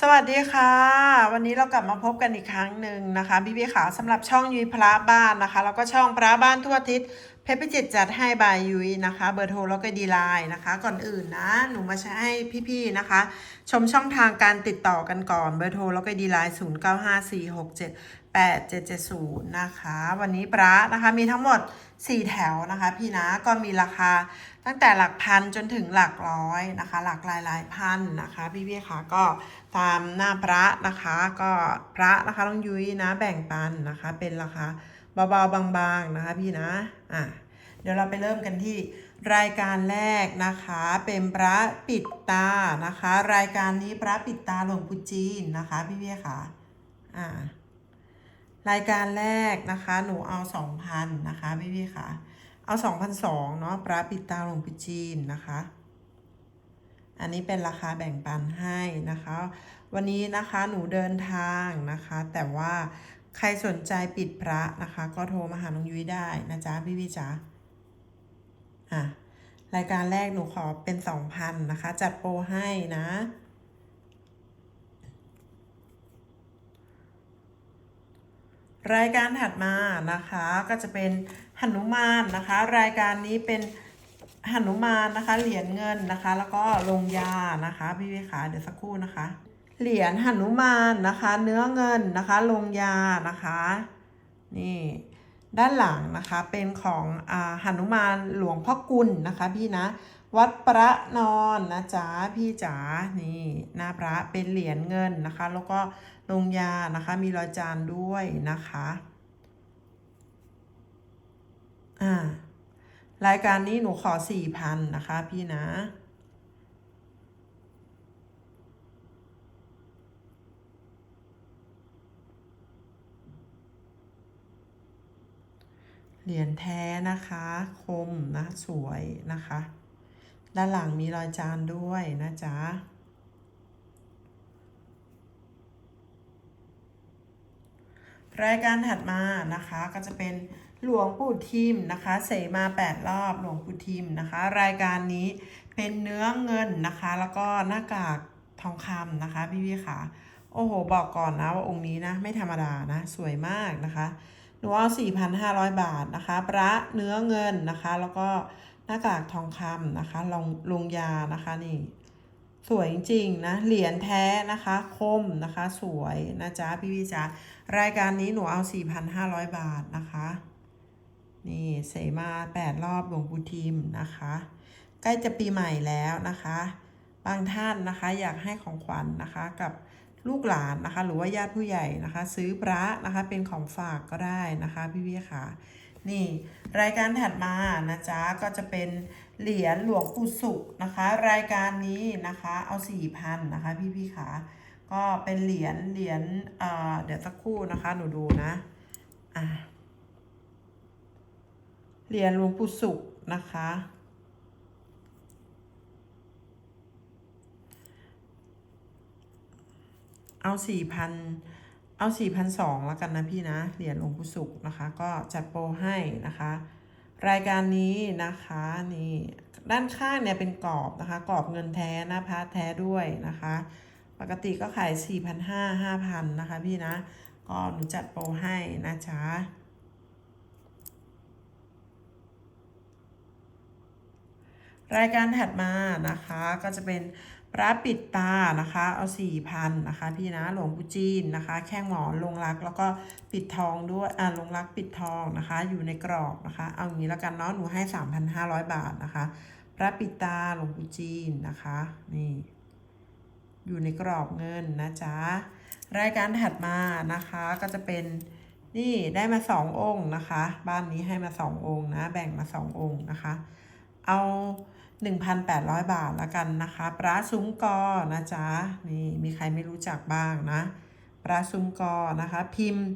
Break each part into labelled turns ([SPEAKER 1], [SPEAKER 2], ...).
[SPEAKER 1] สวัสดีค่ะ วันนี้เรากลับมาพบกันอีกครั้งหนึ่งนะคะพี่พี่ขาสำหรับช่องยุ้ยพระบ้านนะคะ แล้วก็ช่องพระบ้านทั่วทิศเพชรพิจิตจัดให้บายยุ้ยนะคะ เบอร์โทรแล้วก็ดีไลน์นะคะ ก่อนอื่นนะ หนูมาใช้ให้พี่ๆนะคะ ชมช่องทางการติดต่อกันก่อนเบอร์โทรแล้วก็ดีไลน์0 9 5 4 6 7 8 7 7 0นะคะ วันนี้พระนะคะมีทั้งหมด4แถวนะคะ พี่นะก็มีราคาตั้งแต่หลักพันจนถึงหลักร้อยนะคะ หลักหลายหลายพันนะคะ พี่ๆคะก็ ตามหน้าพระนะคะ ก็พระนะคะต้องยุ้ยนะแบ่งปันนะคะ เป็นราคาเบาๆบางๆนะคะพี่นะอะเดี๋ยวเราไปเริ่มกันที่รายการแรกนะคะ เป็นพระปิดตานะคะ รายการนี้พระปิดตาหลวงปู่จีนนะคะพี่ๆคะอ่ารายการแรกนะคะหนูเอาสองพันนะคะพี่ๆคะเอา2,002เนาะปลาปิดตาหลวงปิจีนนะคะ อันนี้เป็นราคาแบ่งปันให้นะคะ วันนี้นะคะหนูเดินทางนะคะ แต่ว่าใครสนใจปิดพระนะคะ ก็โทรมาหาน้องยุ้ยได้นะจ๊ะพี่พี่จ๋าอะรายการแรกหนูขอเป็น2,000นะคะ จัดโปรให้นะรายการถัดมานะคะก็จะเป็นหนุมานนะคะ รายการนี้เป็น หนุมานนะคะ เหรียญเงินนะคะ แล้วก็ลงยานะคะ พี่วิขาเดี๋ยวสักครู่นะคะ เหรียญหนุมานนะคะ เนื้อเงินนะคะลงยานะคะ นี่ด้านหลังนะคะเป็นของอ่าหนุมานหลวงพ่อกุลนะคะพี่นะวัดประนอนนะจ๊ะพี่จ๋านี่หน้าพระเป็นเหรียญเงินนะคะ แล้วก็ลงยานะคะมีรอยจานด้วยนะคะอ่า รายการนี้หนูขอสี่พันนะคะพี่นะ เหรียญแท้นะคะ คมนะสวยนะคะ ด้านหลังมีรอยจานด้วยนะจ๊ะรายการถัดมานะคะก็จะเป็น หลวงปู่ทิมนะคะเสมาแปดรอบหลวงปู่ทิมนะคะ รายการนี้เป็นเนื้อเงินนะคะ แล้วก็หน้ากากทองคำนะคะ พี่พี่ค่ะโอ้โห บอกก่อนนะว่าองค์นี้นะไม่ธรรมดานะ สวยมากนะคะหนูเอา 4,500 บาทนะคะพระเนื้อเงินนะคะ แล้วก็หน้ากากทองคำนะคะลงลงยานะคะนี่ สวยจริงๆนะ เหรียญแท้นะคะ คมนะคะ สวยนะจ๊ะพี่พี่จ๊ะรายการนี้หนูเอา 4,500 บาทนะคะ นี่เสมา8รอบหลวงปู่ทิมนะคะ ใกล้จะปีใหม่แล้วนะคะ บางท่านนะคะอยากให้ของขวัญนนะคะกับลูกหลานนะคะ หรือว่าญาติผู้ใหญ่นะคะ ซื้อพระนะคะเป็นของฝากก็ได้นะคะพี่พี่ค่ะนี่รายการถัดมานะจ๊ะก็จะเป็นเหรียญหลวงปู่สุขนะคะ รายการนี้นะคะเอาสี่พันนะคะพี่พี่ขาก็เป็นเหรียญเหรียญเอ่อเดี๋ยวสักครู่นะคะหนูดูนะอะ เหรียญหลวงปู่สุขนะคะ เอาสี่พันเอาสี่พันสองแล้วกันนะพี่นะ เหรียญหลวงปู่สุขนะคะ ก็จัดโปรให้นะคะ รายการนี้นะคะนี่ด้านข้างเนี่ยเป็นกรอบนะคะ กรอบเงินแท้นะพระแท้ด้วยนะคะ ปกติก็ขาย 4 5 0 0 5,000 นะคะพี่นะ ก็หนูจัดโปรให้นะจ๊ะ รายการถัดมานะคะก็จะเป็นพระปิดตานะคะเอาสี่พันนะคะพี่นะหลวงปู่จีนนะคะ แข้งหมอนลงรักแล้วก็ปิดทองด้วยอ่าลงรักปิดทองนะคะ อยู่ในกรอบนะคะ เอาอย่างนี้แล้วกันเนาะหนูให้สามพันห้าร้อยบาทนะคะ พระปิดตาหลวงปู่จีนนะคะนี่อยู่ในกรอบเงินนะจ๊ะรายการถัดมานะคะก็จะเป็นนี่ได้มาสององค์นะคะ บ้านนี้ให้มาสององค์นะ แบ่งมาสององค์นะคะ เอา 1,800 บาทล้วกันนะคะปลาซุ้มกอนะจ๊ะนี่มีใครไม่รู้จักบ้างนะปลาซุ้มกอนะคะ พิมพ์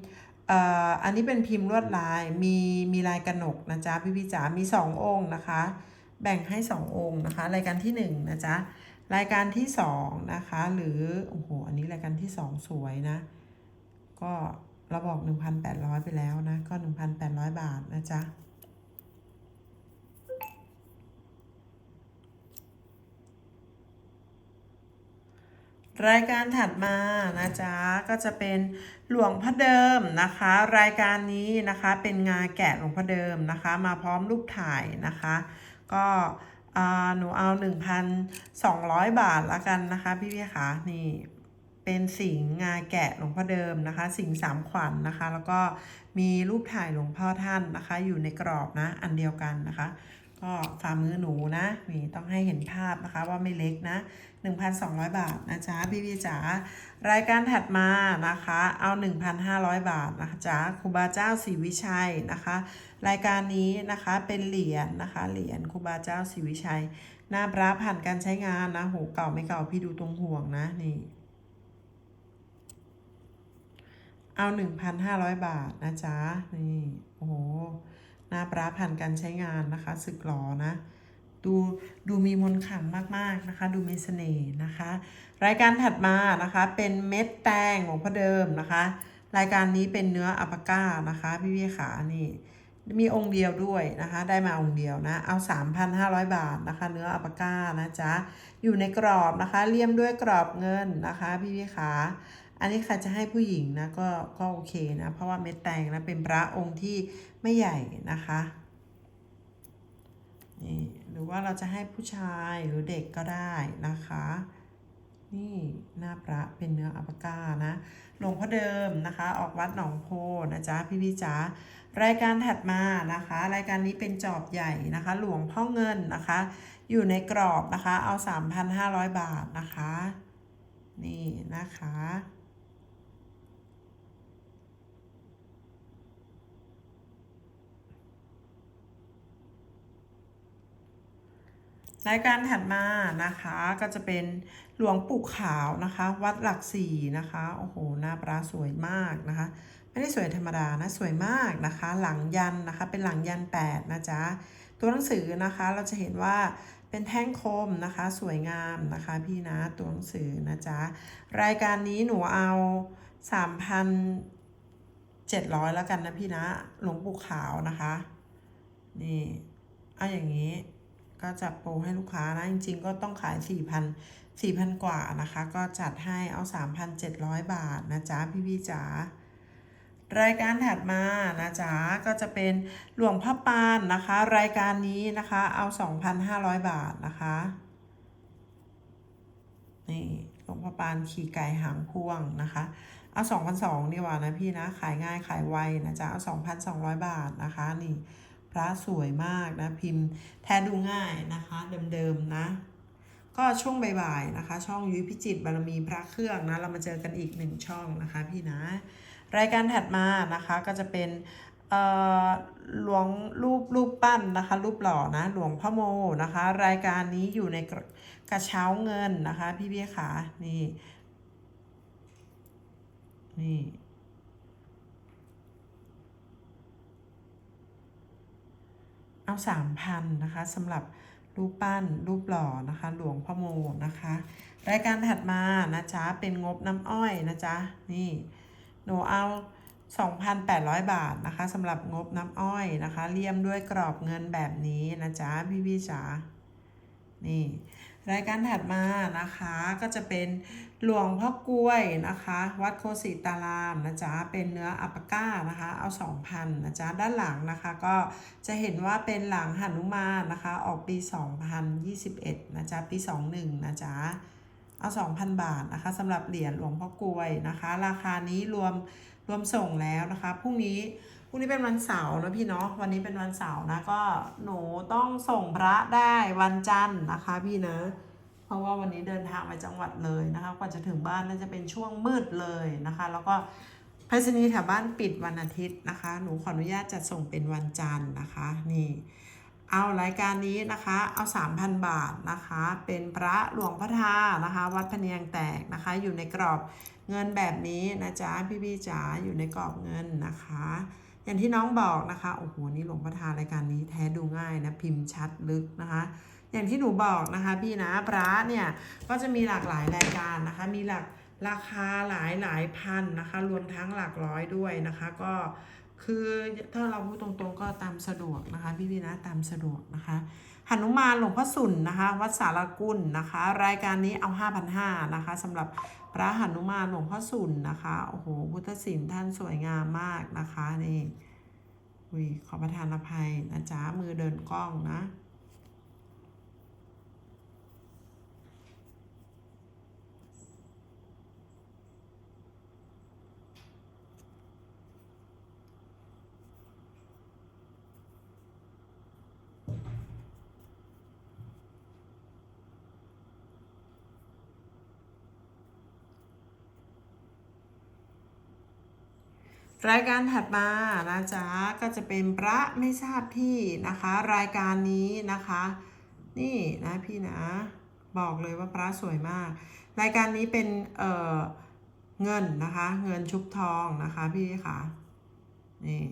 [SPEAKER 1] อันนี้เป็นพิมพ์ลวดลายมีมีลายกระหนกนะจ๊ะพี่พี่จ๋ามีสององค์นะคะ แบ่งให้สององค์นะคะ รายการที่หนึ่งนะจ๊ะรายการที่สองนะคะหรือโอ้โหอันนี้รายการที่สองสวยนะ ก็เราบอก 1,800 ไปแล้วนะ ก็ 1,800 บาทนะจ๊ะ รายการถัดมานะจ๊ะก็จะเป็นหลวงพ่อเดิมนะคะ รายการนี้นะคะเป็นงาแกะหลวงพ่อเดิมนะคะ มาพร้อมรูปถ่ายนะคะ ก็อ่าหนูเอา 1,200 บาทละกันนะคะพี่พี่คะนี่เป็นสิงห์งาแกะหลวงพ่อเดิมนะคะ สิงห์สามขวัญนนะคะ แล้วก็มีรูปถ่ายหลวงพ่อท่านนะคะ อยู่ในกรอบนะอันเดียวกันนะคะ ก็ฝ่ามือหนูนะนี่ต้องให้เห็นภาพนะคะว่าไม่เล็กนะ 1,200 บาทนะจ๊ะพี่พี่จ๋ารายการถัดมานะคะ เอา 1,500 บาทนะคะจ๊ะครูบาเจ้าศรีวิชัยนะคะ รายการนี้นะคะเป็นเหรียญนะคะเหรียญครูบาเจ้าศรีวิชัยหน้าพระผ่านการใช้งานนะโหเก่าไม่เก่าพี่ดูตรงห่วงนะนี่เอา 1,500 บาทนะจ๊ะนี่โอ้โห หน้าปลาผ่านการใช้งานนะคะสึกหลอนะ ดูดูมีมนขลังมากๆนะคะ ดูมีเสน่ห์นะคะ รายการถัดมานะคะเป็นเม็ดแตงของพ่อเดิมนะคะ รายการนี้เป็นเนื้ออัปปาก้านะคะพี่พี่ขานี่มีองค์เดียวด้วยนะคะ ได้มาองค์เดียวนะ เอา 3,500 บาทนะคะ เนื้ออัปปาก้านะจ๊ะ อยู่ในกรอบนะคะ เลี่ยมด้วยกรอบเงินนะคะ พี่พี่ขา อันนี้ใครจะให้ผู้หญิงนะก็ก็โอเคนะเพราะว่าเม็ดแตงนะเป็นพระองค์ที่ไม่ใหญ่นะคะนี่หรือว่าเราจะให้ผู้ชายหรือเด็กก็ได้นะคะ นี่หน้าพระเป็นเนื้ออัปปาก้านะหลวงพ่อเดิมนะคะ ออกวัดหนองโพนะจ๊ะพี่พี่จ๋ารายการถัดมานะคะ รายการนี้เป็นจอบใหญ่นะคะ หลวงพ่อเงินนะคะ อยู่ในกรอบนะคะเอา 3,500 บาทนะคะ นี่นะคะ รายการถัดมานะคะก็จะเป็นหลวงปู่ขาวนะคะ วัดหลักสี่นะคะโอ้โหหน้าปลาสวยมากนะคะ ไม่ได้สวยธรรมดานะสวยมากนะคะ หลังยันนะคะ เป็นหลังยันแปดนะจ๊ะตัวหนังสือนะคะเราจะเห็นว่าเป็นแท่งคมนะคะ สวยงามนะคะ พี่นะตัวหนังสือนะจ๊ะรายการนี้หนูเอาสามพันเจ็ดร้อยแล้วกันนะพี่นะหลวงปู่ขาวนะคะ นี่เอาอย่างนี้ ก็จัดโปรให้ลูกค้านะ จริง ๆ ก็ต้องขาย 4,000 4,000 กว่านะคะ ก็จัดให้เอา 3,700 บาทนะจ๊ะ พี่พี่จ๋ารายการถัดมานะจ๊ะก็จะเป็นหลวงพ่อปานนะคะ รายการนี้นะคะเอา 2,500 บาทนะคะนี่หลวงพ่อปานขี่ไก่หางพ่วงนะคะ เอา2,200ดีกว่านะพี่นะ ขายง่ายขายไวนะจ๊ะเอา 2,200 บาทนะคะนี่ ระสวยมากนะพิมพ์แทนดูง่ายนะคะเดิมๆนะ ก็ช่วงบ่ายๆนะคะ ช่องยุ้ยพิจิตบารมีพระเครื่องนะเรามาเจอกันอีกหนึ่งช่องนะคะพี่นะ รายการถัดมานะคะก็จะเป็นหลวงรูปรูปปั้นนะคะ รูปหล่อนะหลวงพ่อโมนะคะ รายการนี้อยู่ในกระกระเช้าเงินนะคะ พี่เพี่ขานี่นี่ เอาสามพันนะคะสำหรับรูปปั้นรูปหล่อนะคะ หลวงพ่อโมนะคะ รายการถัดมานะจ๊ะเป็นงบน้ำอ้อยนะจ๊ะนี่หนูเอา 2,800 บาทนะคะสำหรับงบน้ำอ้อยนะคะเลี่ยมด้วยกรอบเงินแบบนี้นะจ๊ะพี่พี่จ๋านี่ รายการถัดมานะคะก็จะเป็นหลวงพ่อกล้วยนะคะ วัดโคสิตารามนะจ๊ะเป็นเนื้ออัปปาก้านะคะ เอา2,000นะจ๊ะด้านหลังนะคะก็จะเห็นว่าเป็นหลังหนุมานนะคะ ออกปี 2021นะจ๊ะปี 21นะจ๊ะเอา 2,000 บาทนะคะสำหรับเหรียญหลวงพ่อกล้วยนะคะ ราคานี้รวมรวมส่งแล้วนะคะพรุ่งนี้ รุ่งนี้เป็นวันเสาร์นะพี่เนาะวันนี้เป็นวันเสาร์นะก็หนูต้องส่งพระได้วันจันทร์นะคะพี่นะ เพราะว่าวันนี้เดินทางไปจังหวัดเลยนะคะกว่าจะถึงบ้านน่าจะเป็นช่วงมืดเลยนะคะ แล้วก็ไปรษณีย์แถวบ้านปิดวันอาทิตย์นะคะ หนูขออนุญาตจัดส่งเป็นวันจันทร์นะคะนี่เอารายการนี้นะคะเอา 3,000 บาทนะคะ เป็นพระหลวงพ่อทานะคะ วัดพเนียงแตกนะคะ อยู่ในกรอบเงินแบบนี้นะจ๊ะพี่พี่ๆจ๋าอยู่ในกรอบเงินนะคะ อย่างที่น้องบอกนะคะโอ้โหนี่หลวงพ่อทารายการนี้แท้ดูง่ายนะพิมพ์ชัดลึกนะคะ อย่างที่หนูบอกนะคะพี่นะพระเนี่ยก็จะมีหลากหลายรายการนะคะ มีหลักราคาหลายหลายพันนะคะรวมทั้งหลักร้อยด้วยนะคะ ก็ คือถ้าเราพูดตรงๆก็ตามสะดวกนะคะ พี่พี่นะตามสะดวกนะคะหนุมานหลวงพ่อสุนนะคะ วัดสารกุลนะคะ รายการนี้เอา 5,500นะคะสำหรับพระหนุมานหลวงพ่อสุนนะคะโอ้โหพุทธศิลป์ท่านสวยงามมากนะคะนี่อุ้ยขอประทานอภัยนะจ๊ะมือเดินกล้องนะ รายการถัดมานะจ๊ะก็จะเป็นพระไม่ทราบที่นะคะ รายการนี้นะคะ นี่นะพี่นะ บอกเลยว่าพระสวยมาก รายการนี้เป็นเอ่อเงินนะคะ เงินชุบทองนะคะพี่ค่ะนี่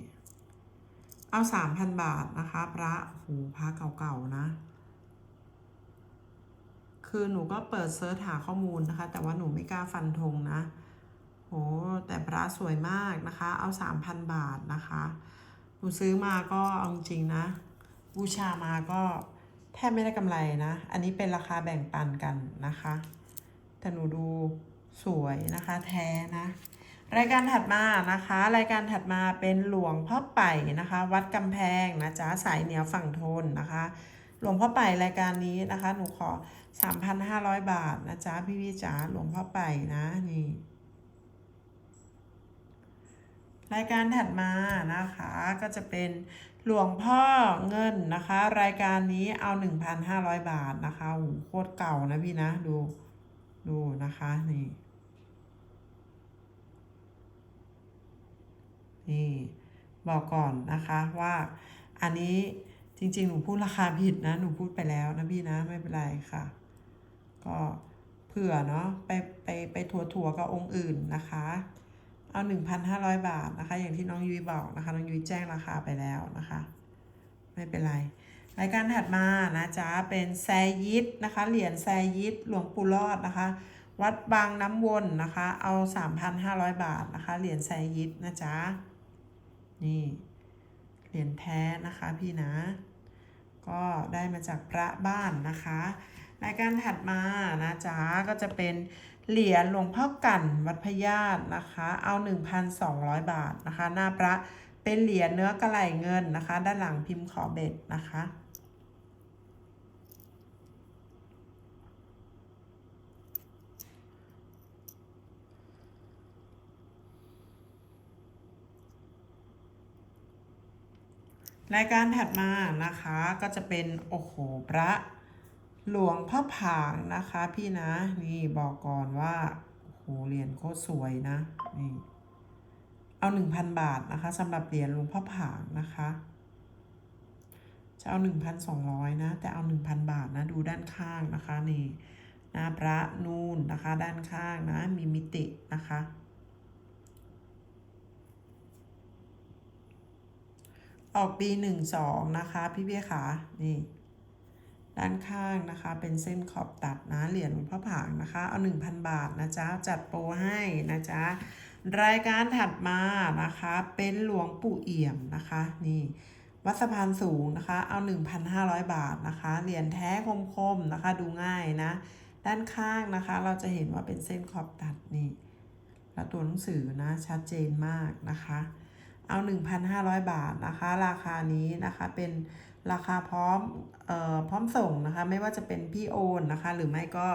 [SPEAKER 1] เอาสามพันบาทนะคะ พระโอ้โหพระเก่าๆนะ คือหนูก็เปิดเซิร์ชหาข้อมูลนะคะ แต่ว่าหนูไม่กล้าฟันธงนะ หแต่พระสวยมากนะคะ เอา 3,000 บาทนะคะหนูซื้อมาก็เอาจริงนะ บูชามาก็แทบไม่ได้กำไรนะ อันนี้เป็นราคาแบ่งปันกันนะคะ แต่หนูดูสวยนะคะแท้นะ รายการถัดมานะคะ รายการถัดมาเป็นหลวงพ่อไป่นะคะ วัดกำแพงนะจ๊ะสายเหนือฝั่งทนนะคะ หลวงพ่อไป่รายการนี้นะคะ หนูขอ 3,500 บาทนะจ๊ะพี่พี่จ๋าหลวงพ่อไป่นะนี่ รายการถัดมานะคะ ก็จะเป็นหลวงพ่อเงินนะคะ รายการนี้เอา 1,500 บาทนะคะโอ้โคตรเก่านะพี่นะ ดูดูนะคะนี่นี่บอกก่อนนะคะว่าอันนี้จริงๆ หนูพูดราคาผิดนะ หนูพูดไปแล้วนะพี่นะไม่เป็นไรค่ะ ก็เผื่อเนาะไปไปไปทัวร์ๆกับองค์อื่นนะคะ เอา 1,500 บาทนะคะ อย่างที่น้องยุ้ยบอกนะคะ น้องยุ้ยแจ้งราคาไปแล้วนะคะ ไม่เป็นไรรายการถัดมานะจ๊ะเป็นแซยิดนะคะ เหรียญแซยิดหลวงปู่รอดนะคะ วัดบางน้ำวนนะคะ เอา 3,500 บาทนะคะ เหรียญแซยิดนะจ๊ะนี่ เหรียญแท้นะคะพี่นะ ก็ได้มาจากพระบ้านนะคะ รายการถัดมานะจ๊ะก็จะเป็น เหรียญหลวงพ่อกั่นวัดพญาตนะคะ เอา 1,200 บาทนะคะ หน้าพระเป็นเหรียญเนื้อกระไหลเงินนะคะ ด้านหลังพิมพ์ขอเบ็ดนะคะ รายการถัดมานะคะก็จะเป็น โอ้โห พระ หลวงพ่อผางนะคะพี่นะ นี่บอกก่อนว่าโหเหรียญโคตรสวยนะ นี่ เอาหนึ่งพันบาทนะคะสำหรับเหรียญหลวงพ่อผางนะคะ จะเอาหนึ่งพันสองร้อยนะ แต่เอาหนึ่งพันบาทนะ ดูด้านข้างนะคะนี่หน้าพระนูนนะคะ ด้านข้างนะ มีมิตินะคะออกปีหนึ่งสองนะคะ พี่เบี้ยขานี่ ด้านข้างนะคะ เป็นเส้นขอบตัดนะเหรียญหลวงพ่อผางนะคะ เอา 1,000 บาทนะจ๊ะ จัดโปรให้นะจ๊ะ รายการถัดมานะคะ เป็นหลวงปู่เอี่ยมนะคะ นี่วัดสะพานสูงนะคะ เอา 1,500 บาทนะคะ เหรียญแท้คมๆนะคะ ดูง่ายนะ ด้านข้างนะคะ เราจะเห็นว่าเป็นเส้นขอบตัดนี่ แล้วตัวหนังสือนะ ชัดเจนมากนะคะ เอา 1,500 บาทนะคะ ราคานี้นะคะ เป็น ราคาพร้อมเอ่อพร้อมส่งนะคะ ไม่ว่าจะเป็นพี่โอนนะคะ หรือไม่ก็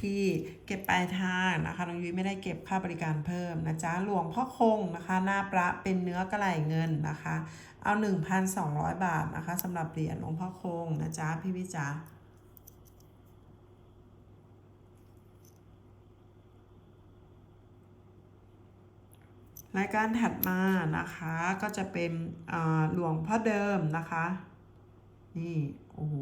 [SPEAKER 1] พี่เก็บปลายทางนะคะน้องยุ้ยไม่ได้เก็บค่าบริการเพิ่มนะจ๊ะหลวงพ่อคงนะคะ หน้าพระเป็นเนื้อกระไหลเงินนะคะ เอา 1,200 บาทนะคะสำหรับเหรียญหลวงพ่อคงนะจ๊ะพี่วิจ๋ารายการถัดมานะคะก็จะเป็นอ่าหลวงพ่อเดิมนะคะ นี่ โอ้โห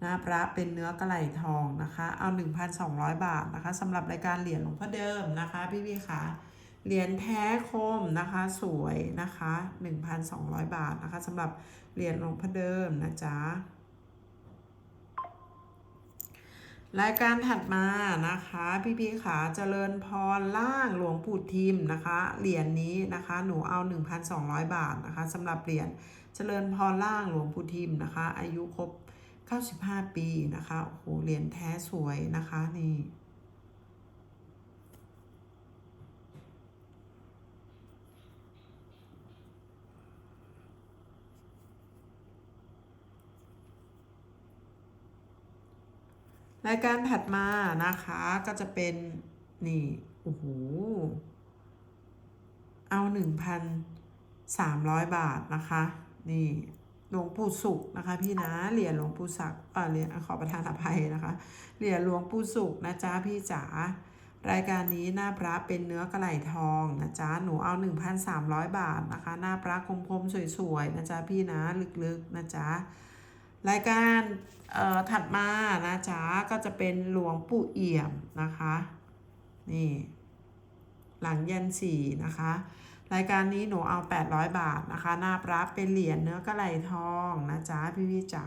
[SPEAKER 1] หน้าพระเป็นเนื้อกระไหลทองนะคะ เอา 1,200 บาทนะคะสำหรับรายการเหรียญหลวงพ่อเดิมนะคะ พี่พี่คะเหรียญแท้คมนะคะ สวยนะคะ 1,200 บาทนะคะสำหรับเหรียญหลวงพ่อเดิมนะจ๊ะรายการถัดมานะคะ พี่พี่ขาเจริญพรล่างหลวงปู่ทิมนะคะ เหรียญนนี้นะคะ หนูเอา 1,200 บาทนะคะสำหรับเหรียญ เจริญพรล่างหลวงปู่ทิมนะคะ อายุครบ 95 ปีนะคะโอ้โหเหรียญแท้สวยนะคะนี่รายการถัดมานะคะก็จะเป็น นี่โอ้โหเอาหนึ่งพันสามร้อยบาทนะคะ นี่หลวงปู่สุขนะคะ พี่นะเหรียญหลวงปู่ศักดิ์เออเหรียญขอประทานอภัยนะคะเหรียญหลวงปู่สุขนะจ๊ะพี่จ๋ารายการนี้หน้าพระเป็นเนื้อกระไหลทองนะจ๊ะหนูเอา 1,300 บาทนะคะ หน้าพระคมๆสวยๆนะจ๊ะพี่นะลึกๆนะจ๊ะรายการเอ่อถัดมานะจ๊ะก็จะเป็นหลวงปู่เอี่ยมนะคะ นี่ หลังยันสี่นะคะ รายการนี้หนูเอา 800 บาทนะคะ หน้าพระเป็นเหรียญเนื้อกระไหลทองนะจ๊ะพี่พี่จ๋า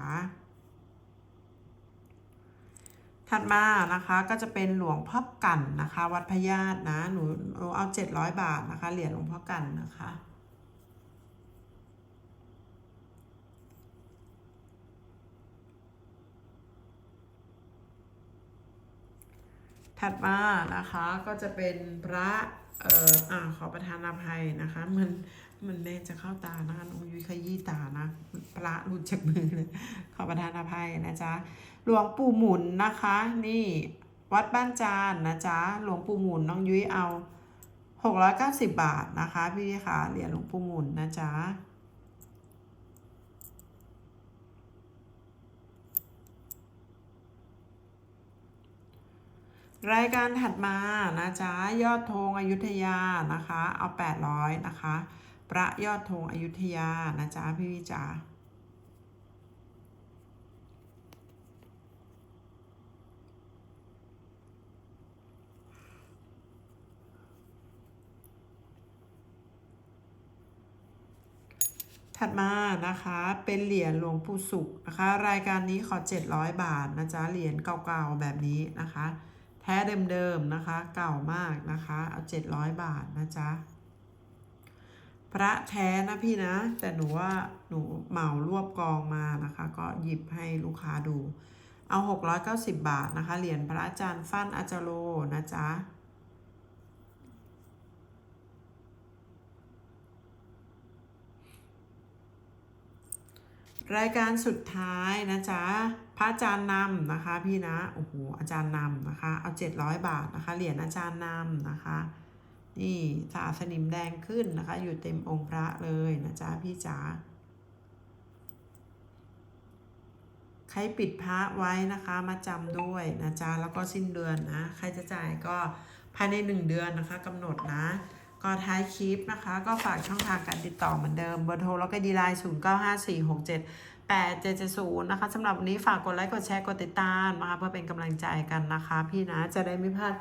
[SPEAKER 1] ถัดมานะคะก็จะเป็นหลวงพ่อกันนะคะ วัดพญาตนะหนูหนูเอา 700 บาทนะคะ เหรียญหลวงพ่อกันนะคะถัดมานะคะก็จะเป็นพระ เอ่ออ่าขอประทานอภัยนะคะ มันมันเล่นจะเข้าตานะคะน้องยุ้ยขยี้ตานะพระหลุดจากมือเลยขอประทานอภัยนะจ๊ะหลวงปู่หมุนนะคะ นี่วัดบ้านจานนะจ๊ะหลวงปู่หมุนน้องยุ้ยเอา 690 บาทนะคะ พี่ค่ะเหรียญหลวงปู่หมุนนะจ๊ะ รายการถัดมานะจ๊ะยอดธงอยุธยานะคะ เอา 800 นะคะประยอดธงอยุธยานะจ๊ะพี่วิจ๋าถัดมานะคะเป็นเหรียญหลวงปู่สุขนะคะ รายการนี้ขอ 700 บาทนะจ๊ะเหรียญเก่าๆแบบนี้นะคะ แท้เดิมๆนะคะ เก่ามากนะคะ เอา 700 บาทนะจ๊ะ พระแท้นะพี่นะ แต่หนูว่าหนูเหมารวบกองมานะคะ ก็หยิบให้ลูกค้าดู เอา 690 บาทนะคะ เหรียญพระอาจารย์ฟั่นอาจารโลนะจ๊ะ รายการสุดท้ายนะจ๊ะพระอาจารย์นำนะคะ พี่นะโอ้โหอาจารย์นำนะคะ เอา 700 บาทนะคะ เหรียญอาจารย์นำนะคะ นี่สาสนิมแดงขึ้นนะคะ อยู่เต็มองค์พระเลยนะจ๊ะพี่จ๋าใครปิดพระไว้นะคะมาจำด้วยนะจ๊ะแล้วก็สิ้นเดือนนะ ใครจะจ่ายก็ภายใน 1 เดือนนะคะกำหนดนะ ก็ท้ายคลิปนะคะ ก็ฝากช่องทางการติดต่อเหมือนเดิมเบอร์โทรแล้วก็ดีไลน์0 9 5 4 6 7 8 7 7 0นะคะสำหรับวันนี้ฝากกดไลค์กดแชร์กดติดตามนะคะเพื่อเป็นกำลังใจกันนะคะ พี่นะจะได้ไม่พลาด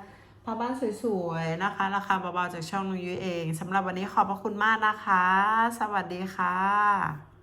[SPEAKER 1] พาบ้านสวยๆนะคะ ราคาเบาๆจากช่องนุ้ยเองสำหรับวันนี้ขอบพระคุณมากนะคะ สวัสดีค่ะ